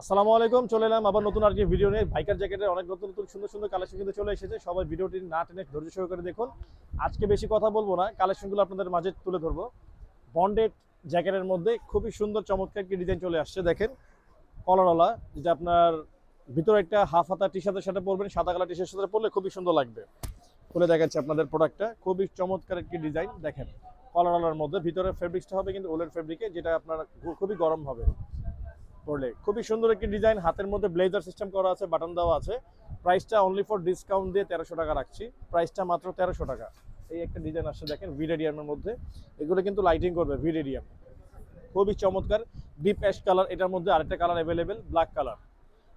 আসসালামু আলাইকুম, চলে এলাম আবার নতুন আর কি ভিডিও নিয়ে। বাইকার জ্যাকেটের অনেক নতুন নতুন সুন্দর সুন্দর কালেকশন কিন্তু চলে এসেছে। সবাই ভিডিওটি না টেনে ধৈর্য সহকারে দেখুন। আজকে বেশি কথা বলব না কালেকশনগুলো আপনাদের মাঝে তুলে ধরবো। বন্ডেড জ্যাকেটের মধ্যে খুবই সুন্দর, চমৎকার একটি ডিজাইন চলে আসছে, দেখেন। কলারওয়ালা, যেটা আপনার ভিতরে একটা হাফ হাতা টি শার্টের সাথে পরবেন, সাদা কালার টি শার্টের সাথে পরলে খুবই সুন্দর লাগবে। খুলে দেখাচ্ছি আপনাদের প্রোডাক্টটা খুবই চমৎকার একটি ডিজাইন দেখেন। কলারওয়ালার মধ্যে ভিতরে ফেব্রিক্সটা হবে কিন্তু ওলের ফেব্রিকে যেটা আপনার খুবই গরম হবে। পড়লে খুবই সুন্দর একটি ডিজাইন হাতের মধ্যে ব্লেজার সিস্টেম করা আছে বাটন দেওয়া আছে। প্রাইসটা অনলি ফর ডিসকাউন্ট দিয়ে তেরোশো টাকা রাখছি। প্রাইসটা মাত্র তেরোশো টাকা। এই একটা ডিজাইন আসছে, দেখেন ভিডেরিয়ামের মধ্যে। এগুলো কিন্তু লাইটিং করবে ভিডেরিয়াম খুবই চমৎকার। ডিপ অ্যাশ কালার এটার মধ্যে আরেকটা কালার অ্যাভেলেবেল ব্ল্যাক কালার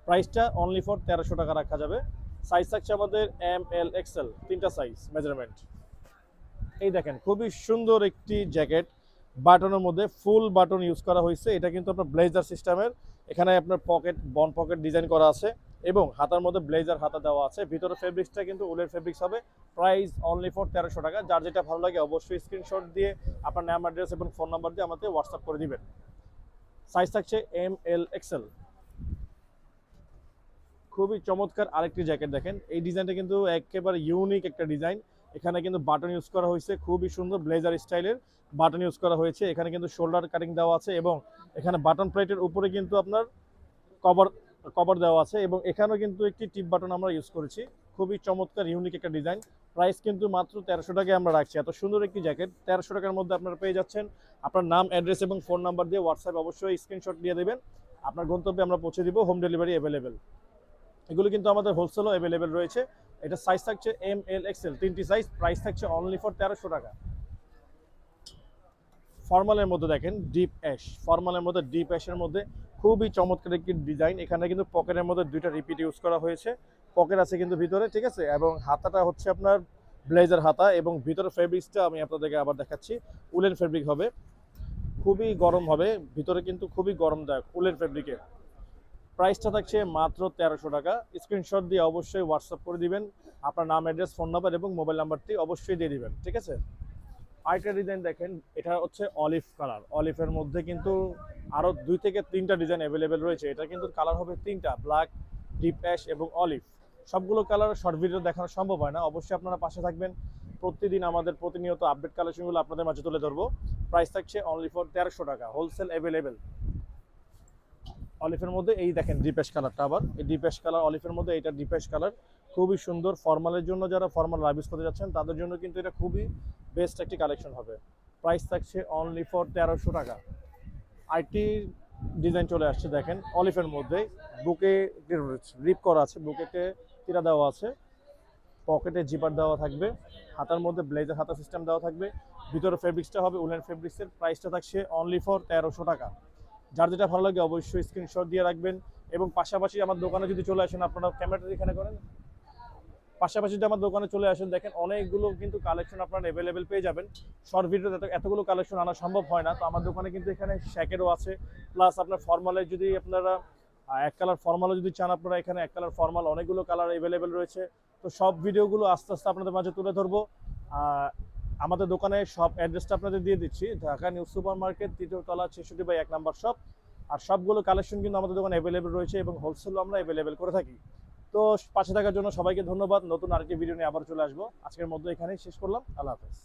প্রাইসটা অনলি ফর তেরোশো টাকা রাখা যাবে। সাইজ থাকছে আমাদের এম এল এক্সেল তিনটা সাইজ মেজারমেন্ট এই দেখেন, খুবই সুন্দর একটি জ্যাকেট বাটনের মধ্যে ফুল বাটন ইউজ করা হয়েছে। এটা কিন্তু আপনার ব্লেজার সিস্টেমের। এখানে আপনার পকেট বন পকেট ডিজাইন করা আছে এবং হাতার মধ্যে ব্লেজার হাতা দেওয়া আছে। ভিতরে ফেব্রিক্সটা কিন্তু উলের ফেব্রিক্স হবে। প্রাইস অনলি ফর তেরোশো টাকা। যার যেটা ভালো লাগে অবশ্যই স্ক্রিনশট দিয়ে আপনার নাম অ্যাড্রেস এবং ফোন নাম্বার দিয়ে আমাদের হোয়াটসঅ্যাপ করে দিবেন। সাইজ থাকছে এম এল এক্সেল খুবই চমৎকার আরেকটি জ্যাকেট দেখেন। এই ডিজাইনটা কিন্তু একেবারে ইউনিক একটা ডিজাইন। এখানে কিন্তু বাটন ইউজ করা হয়েছে। খুবই সুন্দর ব্লেজার স্টাইলের বাটন ইউজ করা হয়েছে। এখানে কিন্তু শোল্ডার কাটিং দেওয়া আছে এবং এখানে বাটন প্লেটের উপরে কিন্তু আপনার কভার কভার দেওয়া আছে এবং এখানেও কিন্তু একটি টিপ বাটন আমরা ইউজ করেছি। খুবই চমৎকার, ইউনিক একটা ডিজাইন। প্রাইস কিন্তু মাত্র তেরোশো টাকায় আমরা রাখছি। এত সুন্দর একটি জ্যাকেট। তেরোশো টাকার মধ্যে আপনারা পেয়ে যাচ্ছেন। আপনার নাম, অ্যাড্রেস এবং ফোন নাম্বার দিয়ে হোয়াটসঅ্যাপ অবশ্যই স্ক্রিনশট দিয়ে দেবেন। আপনার গন্তব্যে আমরা পৌঁছে দিব, হোম ডেলিভারি অ্যাভেলেবেল। এগুলো কিন্তু আমাদের হোলসেলও অ্যাভেলেবেল রয়েছে। এটা সাইজ থাকছে এম এল এক্সেল তিনটি সাইজ প্রাইস থাকছে অনলি ফর তেরোশো টাকা। ফর্মালের মধ্যে দেখেন ডিপ অ্যাশ ফর্মালের মধ্যে ডিপ অ্যাশের মধ্যে খুবই চমৎকার একটি ডিজাইন এখানে কিন্তু পকেটের মধ্যে দুইটা রিপিট ইউজ করা হয়েছে। পকেট আছে কিন্তু ভিতরে, ঠিক আছে? এবং হাতাটা হচ্ছে আপনার ব্লেজার হাতা এবং ভিতরে ফেব্রিক্সটা আমি আপনাদেরকে আবার দেখাচ্ছি। উলেন ফেব্রিক হবে। খুবই গরম হবে। ভিতরে কিন্তু খুবই গরমদায়ক উলেন ফেব্রিকের প্রাইসটা থাকছে মাত্র তেরোশো টাকা। স্ক্রিনশট দিয়ে অবশ্যই হোয়াটসঅ্যাপ করে দিবেন। আপনার নাম অ্যাড্রেস ফোন নাম্বার এবং মোবাইল নাম্বারটি অবশ্যই দিয়ে দিবেন, ঠিক আছে? আরেকটা ডিজাইন দেখেন, এটা হচ্ছে অলিভ কালার অলিভের মধ্যে কিন্তু আরও দুই থেকে তিনটা ডিজাইন অ্যাভেলেবেল রয়েছে। এটা কিন্তু কালার হবে তিনটা ব্ল্যাক ডিপ অ্যাশ এবং অলিভ সবগুলো কালার শর্ট ভিডিও দেখানো সম্ভব হয় না। অবশ্যই আপনারা পাশে থাকবেন। প্রতিদিন আমাদের প্রতিনিয়ত আপডেট কালেকশনগুলো আপনাদের মাঝে তুলে ধরবো। প্রাইস থাকছে অনলি ফর তেরোশো টাকা। হোলসেল অ্যাভেলেবেল অলিফের মধ্যে, এই দেখেন ডিপেশ কালারটা আবার। এই ডিপেশ কালার অলিফের মধ্যে এটা ডিপেশ কালার খুবই সুন্দর ফর্মালের জন্য যারা ফর্মাল রাবিস করতে যাচ্ছেন, তাদের জন্য কিন্তু এটা খুবই বেস্ট একটি কালেকশন হবে। প্রাইস থাকছে অনলি ফর তেরোশো টাকা। আইটি ডিজাইন চলে আসছে, দেখেন অলিফের মধ্যে। বুকে রিপ করা আছে, বুকেতে তিরা দেওয়া আছে। পকেটে জিপার দেওয়া থাকবে। হাতার মধ্যে ব্লেজার হাতা সিস্টেম দেওয়া থাকবে। ভিতরে ফেব্রিক্সটা হবে উলেন ফেব্রিক্সের প্রাইসটা থাকছে অনলি ফর তেরোশো টাকা। যার যেটা ভালো লাগে অবশ্যই স্ক্রিনশট দিয়ে রাখবেন। এবং পাশাপাশি আমার দোকানে যদি চলে আসেন, আপনারা ক্যামেরাটা এখানে করেন, পাশাপাশি যদি আমার দোকানে চলে আসেন, দেখেন অনেকগুলো কিন্তু কালেকশন আপনারা অ্যাভেলেবেল পেয়ে যাবেন। শর্ট ভিডিওতে এতগুলো কালেকশন আনা সম্ভব হয় না। তো আমার দোকানে কিন্তু এখানে শ্যাকেরও আছে। প্লাস আপনার ফর্মালে যদি আপনারা এক কালার ফর্মালও যদি চান, আপনারা এখানে এক কালার ফর্মাল অনেকগুলো কালার অ্যাভেলেবেল রয়েছে। তো সব ভিডিওগুলো আস্তে আস্তে আপনাদের মাঝে তুলে ধরবো। আমাদের দোকানে সব অ্যাড্রেসটা আপনাদের দিয়ে দিচ্ছি। ঢাকা নিউ সুপার মার্কেট তৃতীয় তলা, ছেষট্টি বাই এক নাম্বার শপ। আর সবগুলো কালেকশন কিন্তু আমাদের দোকানে অ্যাভেলেবেল রয়েছে এবং হোলসেলও আমরা অ্যাভেলেবেল করে থাকি। তো পাশে থাকার জন্য সবাইকে ধন্যবাদ। নতুন আরেকটি ভিডিও নিয়ে আবার চলে আসব। আজকের মধ্যে এখানেই শেষ করলাম। আল্লাহ হাফেজ।